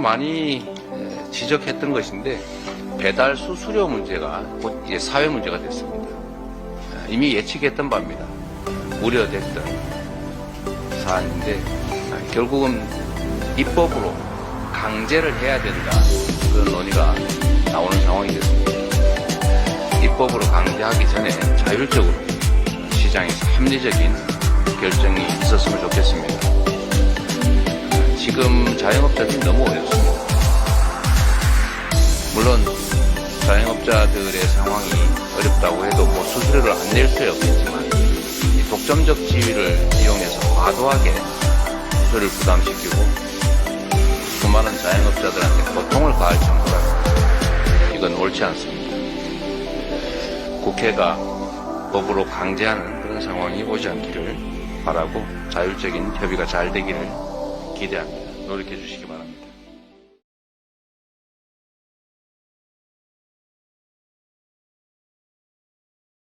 많이 에, 지적했던 것인데 배달 수수료 문제가 곧 이제 사회 문제가 됐습니다. 아, 이미 예측했던 바입니다. 우려됐던 사안인데 아, 결국은 입법으로 강제를 해야 된다 그런 논의가 나오는 상황이 됐습니다. 입법으로 강제하기 전에 자율적으로 시장에서 합리적인 결정이 있었으면 좋겠습니다. 자영업자들이 너무 어렵습니다. 물론 자영업자들의 상황이 어렵다고 해도 뭐 수수료를 안 낼수 없겠지만 이 독점적 지위를 이용해서 과도하게 수수료를 부담시키고 수많은 자영업자들한테 고통을 가할 정도라 이건 옳지 않습니다. 국회가 법으로 강제하는 그런 상황이 오지 않기를 바라고 자율적인 협의가 잘 되기를 기대합니다. 노력해 주시기 바랍니다.